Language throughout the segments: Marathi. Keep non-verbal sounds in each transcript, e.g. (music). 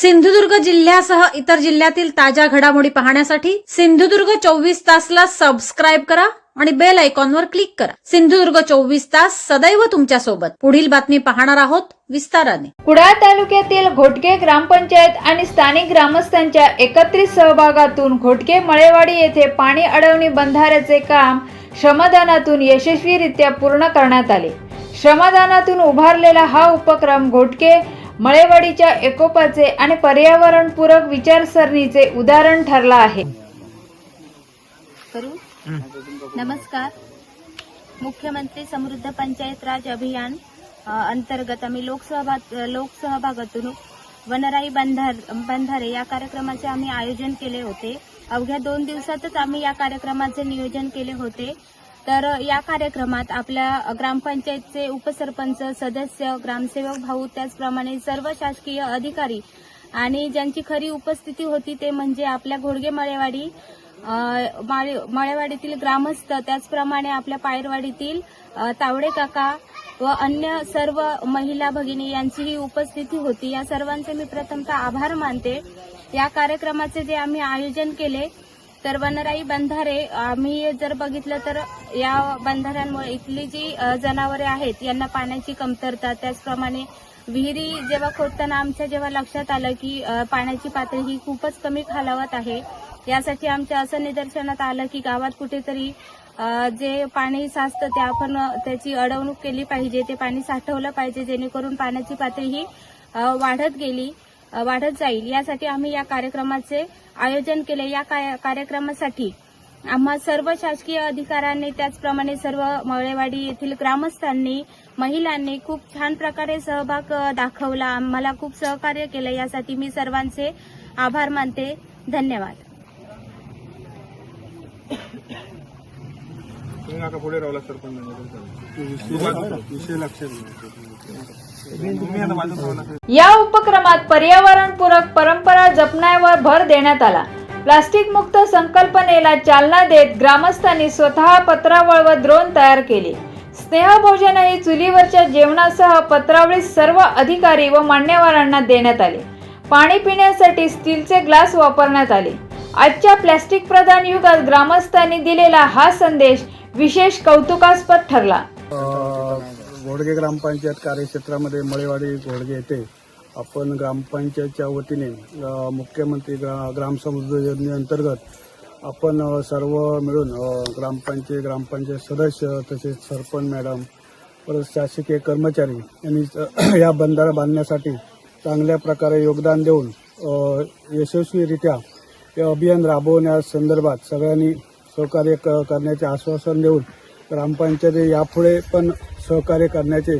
सिंधुदुर्ग जिल्ह्यासह इतर जिल्ह्यातील ताज्या घडामोडी पाहण्यासाठी सिंधुदुर्ग चोवीस तासला सबस्क्राईब करा आणि बेल आयकॉनवर क्लिक करा. सिंधुदुर्ग चोवीस तास सदैव तुमच्यासोबत पुढील बातमी पाहणार आहोत विस्ताराने. कुडाळ तालुक्यातील घोटके ग्रामपंचायत आणि स्थानिक ग्रामस्थांच्या एकत्रित सहभागातून घोटके मळेवाडी येथे पाणी अडवणी बंधाऱ्याचे काम श्रमदानातून यशस्वीरित्या पूर्ण करण्यात आले. श्रमदानातून उभारलेला हा उपक्रम घोटके मळेवाडीच्या एकोपाचे आणि पर्यावरणपूरक विचारसरणीचे उदाहरण ठरला आहे. करू? नमस्कार. मुख्यमंत्री समृद्ध पंचायत राज अभियान अंतर्गत आम्ही लोकसभा लोकसहभागातून वनराई बंधार बंधारे या कार्यक्रमाचे आम्ही आयोजन केले होते. अवघ्या दोन दिवसातच आम्ही या कार्यक्रमाचे नियोजन केले होते. तर या कार्यक्रमात आपल्या ग्रामपंचायतचे उपसरपंच सदस्य ग्रामसेवक भाऊ त्याचप्रमाणे सर्व शासकीय अधिकारी आणि ज्यांची खरी उपस्थिती होती ते म्हणजे आपल्या घोडगे मळेवाडी मळेवाडीतील ग्रामस्थ त्याचप्रमाणे आपल्या पायरवाडीतील तावडे काका व अन्य सर्व महिला भगिनी यांचीही उपस्थिती होती. या सर्वांचे मी प्रथमतः आभार मानते. या कार्यक्रमाचे जे आम्ही आयोजन केले तर वनराई बंधारे आम्ही जर बघितलं तर या बंधाऱ्यांमुळे इथली जी जनावरे आहेत यांना पाण्याची कमतरता त्याचप्रमाणे विहिरी जेव्हा खोदताना आमच्या जेव्हा लक्षात आलं की पाण्याची पातळी ही खूपच कमी खालावत आहे यासाठी आमच्या असं निदर्शनात आलं की गावात कुठेतरी जे पाणी साचतं ते आपण त्याची अडवणूक केली पाहिजे ते पाणी साठवलं पाहिजे जेणेकरून पाण्याची पातळी ही वाढत गेली. वाढत जाईल. यासाठी आम्ही या कार्यक्रमाचे आयोजन केले. या कार्यक्रमासाठी आम्हा सर्व शासकीय अधिकाऱ्यांनी त्याचप्रमाणे सर्व मळेवाडी येथील ग्रामस्थांनी महिलांनी खूप छान प्रकारे सहभाग दाखवला. आम्हाला खूप सहकार्य केलं. यासाठी मी सर्वांचे आभार मानते. धन्यवाद. तुम्ही काका पुढे राहिला सरपंच या उपक्रमात पर्यावरणपूरक परंपरा जपण्यावर भर देण्यात आला. प्लास्टिक मुक्त संकल्पनेला चालना देत ग्रामस्थांनी स्वतः पत्रावळ व द्रोण तयार केले. स्नेहभोजन ही चुलीवरच्या जेवणासह पत्रावळीत सर्व अधिकारी व मान्यवरांना देण्यात आले. पाणी पिण्यासाठी स्टीलचे ग्लास वापरण्यात आले. आजच्या प्लास्टिक प्रधान युगात ग्रामस्थांनी दिलेला हा संदेश विशेष कौतुकास्पद ठरला. घोडगे ग्रामपंचायत कार्यक्षेत्रामध्ये मळेवाडी घोडगे येथे आपण ग्रामपंचायतच्या वतीने मुख्यमंत्री ग्रा ग्रामसमुद्र योजनेअंतर्गत आपण सर्व मिळून ग्रामपंचायत ग्रामपंचायत सदस्य तसेच सरपंच मॅडम परत शासकीय कर्मचारी यांनी (clears throat) या बंधारा बांधण्यासाठी चांगल्या प्रकारे योगदान देऊन यशस्वीरित्या हे अभियान राबवण्यासंदर्भात सगळ्यांनी सहकार्य क करण्याचे आश्वासन देऊन ग्रामपंचायती यापुढे पण सहकार्य करण्याचे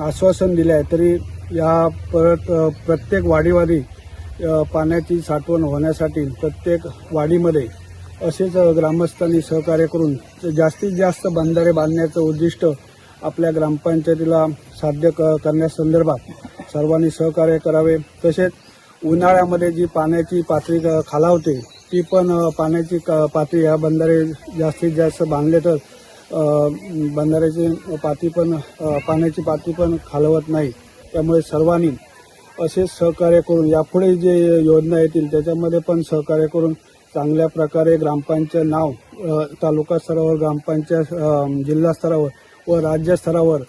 आश्वासन दिले आहे. तरी या परत प्रत्येक वाडीवाडी पाण्याची साठवण होण्यासाठी प्रत्येक वाडीमध्ये असेच ग्रामस्थांनी सहकार्य करून जास्तीत जास्त बंधारे बांधण्याचं उद्दिष्ट आपल्या ग्रामपंचायतीला साध्य क करण्यासंदर्भात सर्वांनी सहकार्य करावे. तसेच उन्हाळ्यामध्ये जी पाण्याची पातळी खालावते ती पण पाण्याची क- पातळी या बंधारे जास्तीत जास्त बांधले तर बंधाऱ्याची पाती पण पाण्याची पाती पण खालवत नाही. त्यामुळे सर्वांनी असे सहकार्य करून यापुढे जे योजना येतील त्याच्यामध्ये पण सहकार्य करून चांगल्या प्रकारे ग्रामपंचायत नाव तालुका स्तरावर ग्रामपंचायत जिल्हा स्तरावर व राज्य स्तरावर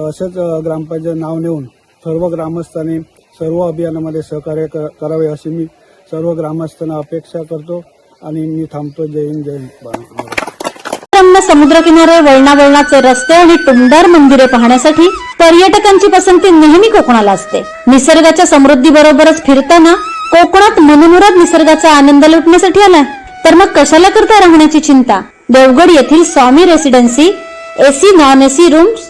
असंच ग्रामपंचायत नाव नेऊन सर्व ग्रामस्थांनी सर्व अभियानामध्ये सहकार्य क- करावे अशी मी सर्व ग्रामस्थांना अपेक्षा करतो आणि मी थांबतो. जय हिंद जय हिंद. वळणा वळणाचे रस्ते आणि टुमदार मंदिरे पाहण्यासाठी पर्यटकांची पसंती नेहमी कोकणाला असते. निसर्गाच्या समृद्धी बरोबरच फिरताना कोकणात मनमुराद निसर्गाचा आनंद लुटण्यासाठी आला तर मग कशाला करता राहण्याची चिंता? देवगड येथील Swami residency AC non AC rooms